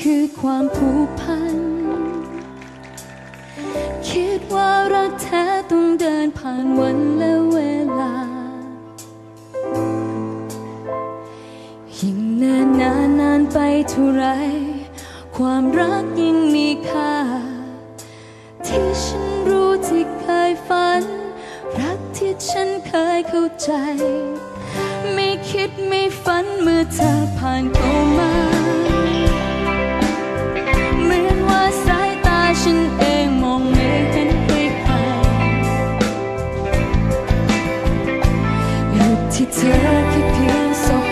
คือความผูกพัน คิดว่ารักแท้ต้องเดินผ่านวันและเวลา ยิ่งนานนานนานไปเท่าไร ความรักยิ่งมีค่า ที่ฉันรู้ที่เคยฝัน รักที่ฉันเคยเข้าใจ ไม่คิดไม่ฝันเมื่อเธอผ่านเข้ามา Teacher, keep you so.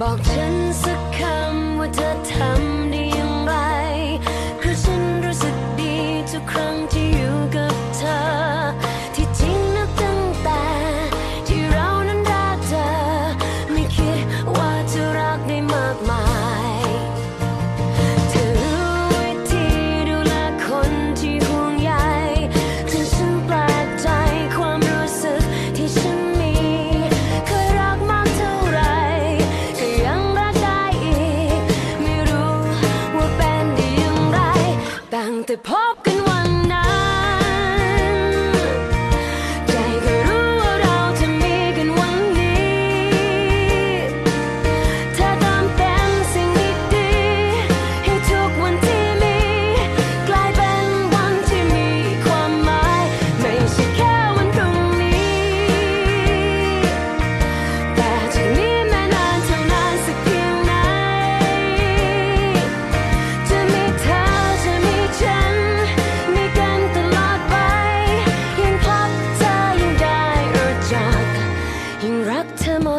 บอกฉันสักคำว่าเธอทำ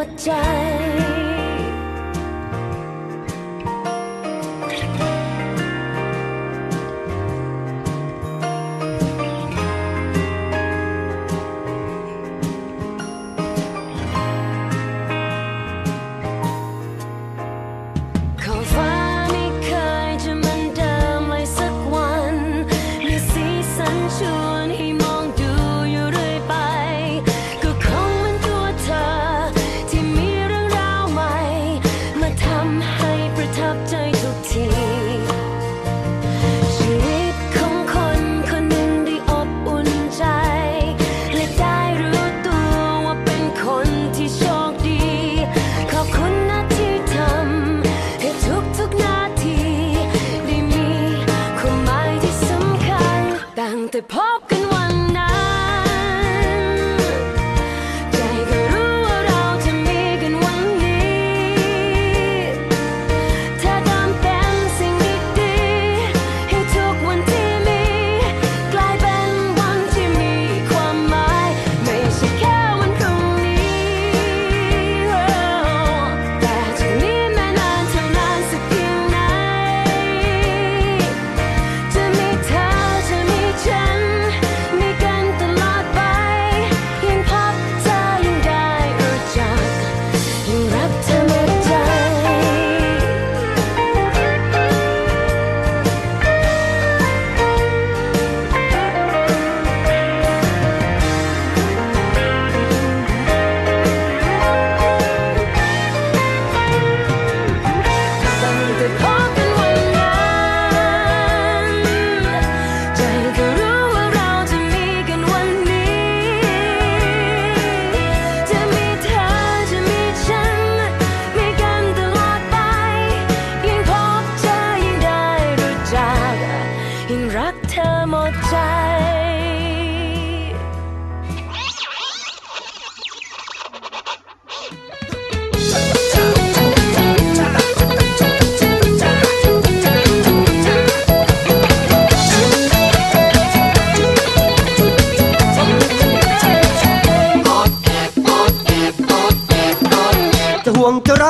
ดใจขฟ้าไม่เจะมันดิมเสักวัน มีสีสันชวนให้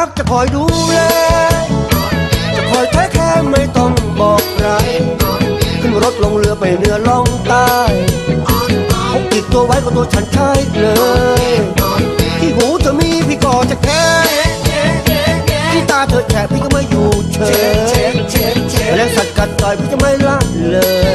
จะรักจะคอยดูแล จะคอยแท้แค่ไม่ต้องบอกใคร ขึ้นรถลงเรือไปเหนือล่องใต้พกติดตัวไว้ก็ตัวฉันใช้เลย ที่หูเธอมีพี่ก็จะแค่ที่ตาเธอแฉะพี่ก็ไม่อยู่เฉยแล้วสัตว์กัดต่อยพี่จะไม่ละเลย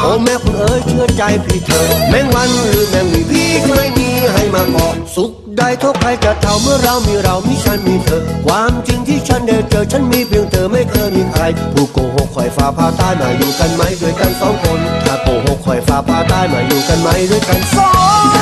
โอ้แม่คุณเอ๋ยเชื่อใจพี่เธอ แมงวันหรือแมงมีพี่จะไม่มีให้มาเกาะสุข ได้เท่าใครจะเท่าเมื่อเรามีเรามีฉันมีเธอ ความจริงที่ฉันได้เจอฉันมีเพียงเธอไม่เคยมีใคร ผู้โกหกคอยฟ้าพาตายมาอยู่กันไหมด้วยกันสองคน ถ้าโกหกคอยฟ้าพาตายมาอยู่กันไหมด้วยกันสอง